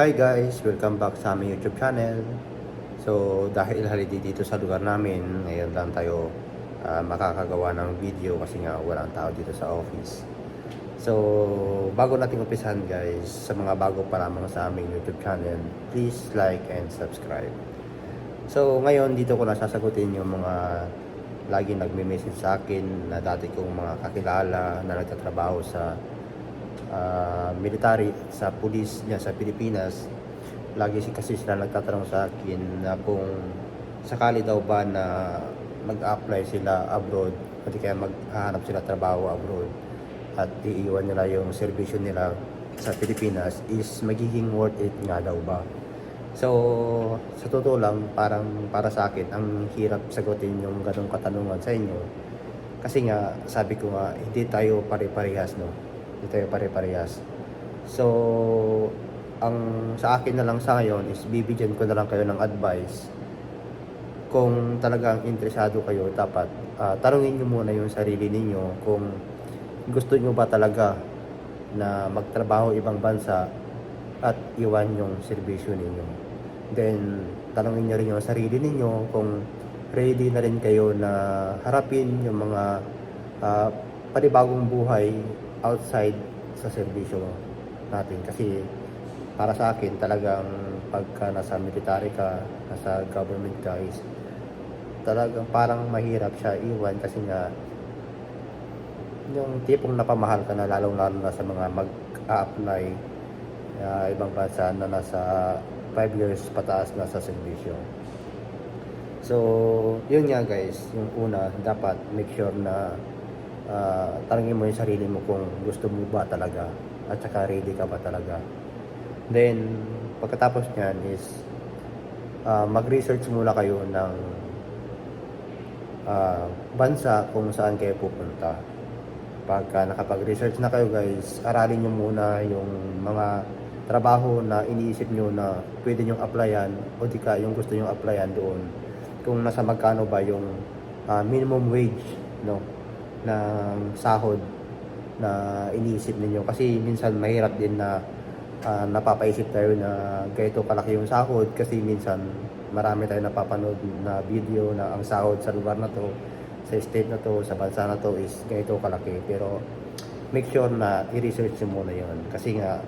Hi guys! Welcome back sa aming YouTube channel. So, dahil holiday dito sa lugar namin, ngayon lang tayo ah, makakagawa ng video kasi nga walang tao dito sa office. So, bago natin umpisahan guys, sa mga bago pa lamang sa aming YouTube channel, please like and subscribe. So, ngayon dito ko na sasagutin yung mga lagi nagme-message sa akin na dati kong mga kakilala na nagtatrabaho sa ah, military sa pulis niya sa Pilipinas lagi si kasi sila nagtatanong sa akin na kung sakali daw ba na mag-apply sila abroad di kaya maghahanap sila trabaho abroad at iiwan nila yung servisyo nila sa Pilipinas is magiging worth it nga daw ba? So sa totoo lang parang para sa akin ang hirap sagutin yung ganong katanungan sa inyo. Kasi nga sabi ko nga hindi tayo pare-parehas no hindi tayo pare-parehas. So ang sa akin na lang sa ngayon is bibigyan ko na lang kayo ng advice. Kung talagang interesado kayo dapat ah, tanungin nyo muna yung sarili ninyo kung gusto nyo ba talaga na magtrabaho ibang bansa at iwan yung serbisyo ninyo. Then tanungin nyo rin yung sarili ninyo kung ready na rin kayo na harapin yung mga ah, panibagong buhay outside sa serbisyo natin kasi para sa akin talagang pagka nasa military ka, nasa government ka is talagang parang mahirap siya iwan kasi nga yung tipong napamahal ka na lalong lalo na sa mga mag-a-apply uh, ibang bansa na nasa 5 years pataas na sa servisyo. So, yun nga guys, yung una, dapat make sure na uh, tanongin mo yung sarili mo kung gusto mo ba talaga at saka ready ka ba talaga. Then, pagkatapos niyan is uh, mag-research muna kayo ng uh, bansa kung saan kayo pupunta. Pagka nakapag-research na kayo guys, aralin nyo muna yung mga trabaho na iniisip nyo na pwede nyong applyan o di ka yung gusto nyong applyan doon. Kung nasa magkano ba yung uh, minimum wage no ng sahod na iniisip ninyo? Kasi minsan mahirap din na uh, napapaisip tayo na ganito kalaki yung sahod kasi minsan marami tayo napapanood na video na ang sahod sa lugar na to sa state na to, sa bansa na to is ganito kalaki. Pero make sure na i-research mo muna yon kasi nga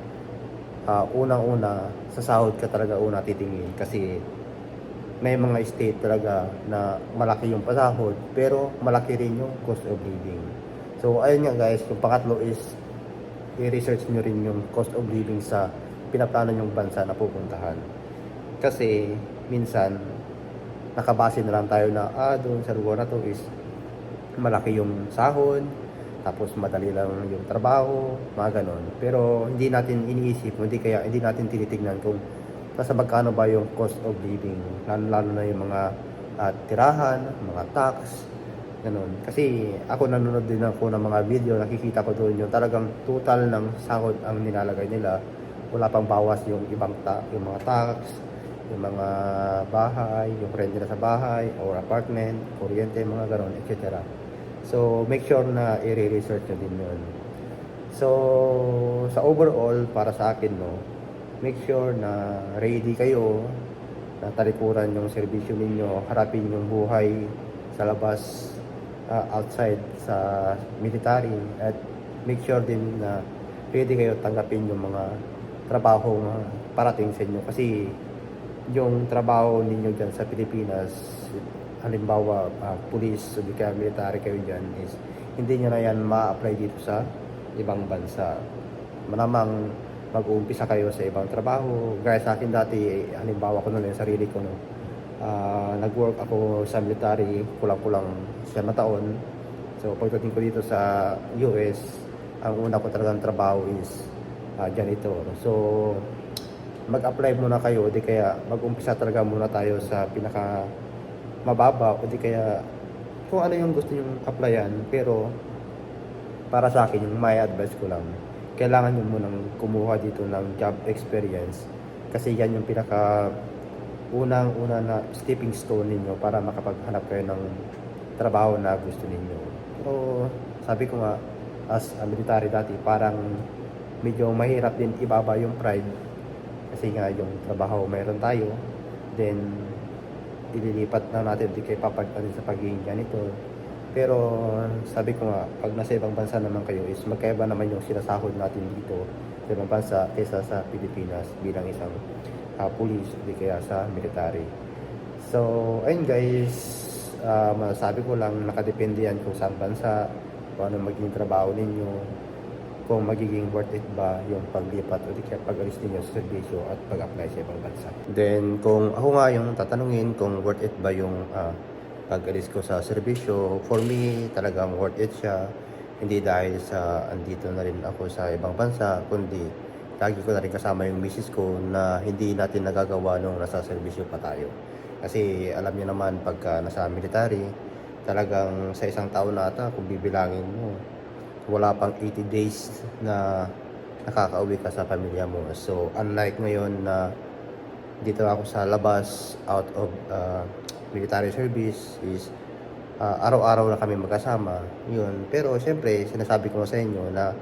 uh, unang-una sa sahod ka talaga una titingin kasi may mga state talaga na malaki yung pasahod pero malaki rin yung cost of living so ayun nga guys yung pangatlo is i-research nyo rin yung cost of living sa pinaplano yung bansa na pupuntahan. Kasi minsan nakabase na lang tayo na ah doon sa lugar na to is malaki yung sahod, tapos madali lang yung trabaho, mga ganon. Pero hindi natin iniisip, hindi kaya hindi natin tinitingnan kung nasa magkano ba yung cost of living, lalo, lalo na yung mga ah, tirahan, mga tax, Ganun. Kasi ako nanonood din ako ng mga video, nakikita ko doon yung talagang total ng sahod ang nilalagay nila. Wala pang bawas yung ibang ta yung mga tax, yung mga bahay, yung rent nila sa bahay or apartment, kuryente, mga ganon, etc. So, make sure na i-research nyo din yun. So, sa overall, para sa akin, no, make sure na ready kayo na talikuran yung serbisyo ninyo, harapin yung buhay sa labas uh, outside sa military at make sure din na pwede kayo tanggapin yung mga trabaho na parating sa inyo. Kasi yung trabaho ninyo dyan sa Pilipinas halimbawa uh, police o di kaya military kayo dyan is hindi nyo na yan ma-apply dito sa ibang bansa. Malamang mag-uumpisa kayo sa ibang trabaho gaya sa akin dati halimbawa ko na yung sarili ko no uh, nag-work ako sa military kulang-kulang siya na taon. So pagdating ko dito sa US, ang una ko talagang trabaho is uh, janitor. So mag-apply muna kayo, di kaya mag-umpisa talaga muna tayo sa pinaka mababa o di kaya kung ano yung gusto nyong applyan pero para sa akin yung my advice ko lang kailangan nyo munang kumuha dito ng job experience kasi yan yung pinaka unang-una na stepping stone ninyo para makapaghanap kayo ng trabaho na gusto ninyo. Pero sabi ko nga, as a military dati, parang medyo mahirap din ibaba yung pride Kasi nga yung trabaho mayroon tayo, then ililipat na natin, di kayo papagpanin sa pagiging ganito. Pero sabi ko nga, pag nasa ibang bansa naman kayo is magkaiba naman yung sinasahod natin dito sa ibang bansa kaysa sa Pilipinas bilang isang uh, police, di kaya sa military. So, ayun guys, uh, masasabi ko lang, nakadepende yan kung saan bansa, kung ano magiging trabaho ninyo, kung magiging worth it ba yung paglipat o di kaya pag-alis ninyo sa serbisyo at pag-apply sa ibang bansa. Then, kung ako nga yung tatanungin kung worth it ba yung ah, pag-alis ko sa serbisyo, for me, talagang worth it siya. Hindi dahil sa andito na rin ako sa ibang bansa, kundi lagi ko na rin kasama yung misis ko na hindi natin nagagawa nung nasa serbisyo pa tayo. Kasi alam niyo naman pagka nasa military, talagang sa isang taon na ata, kung bibilangin mo, wala pang 80 days na nakakauwi ka sa pamilya mo. So, unlike ngayon na dito ako sa labas, out of uh, military service, is uh, araw-araw na kami magkasama. Yun. Pero, syempre, sinasabi ko sa inyo na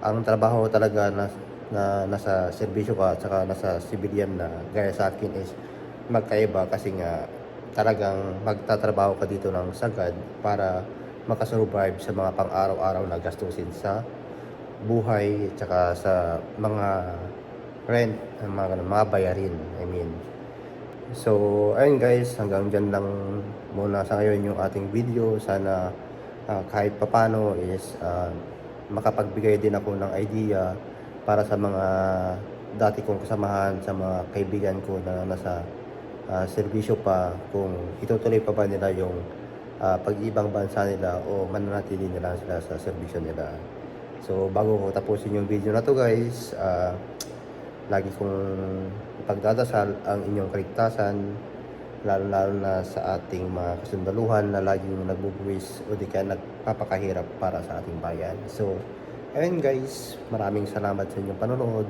ang trabaho talaga na, na nasa serbisyo ka at saka nasa civilian na gaya sa akin is magkaiba kasi nga talagang magtatrabaho ka dito ng sagad para makasurvive sa mga pang-araw-araw na gastusin sa buhay at saka sa mga rent, mga, mga bayarin, I mean. So, ayun guys, hanggang dyan lang muna sa ngayon yung ating video. Sana ah, kahit papano is ah, makapagbigay din ako ng idea para sa mga dati kong kasamahan, sa mga kaibigan ko na nasa ah, serbisyo pa, kung itutuloy pa ba nila yung ah, pag-ibang bansa nila o mananatili nila sila sa serbisyo nila. So, bago ko tapusin yung video na to guys, ah, lagi kong pagdadasal ang inyong kaligtasan, lalo-lalo na sa ating mga kasundaluhan na laging nagbubuwis o di kaya nagpapakahirap para sa ating bayan. So, ayun guys, maraming salamat sa inyong panonood.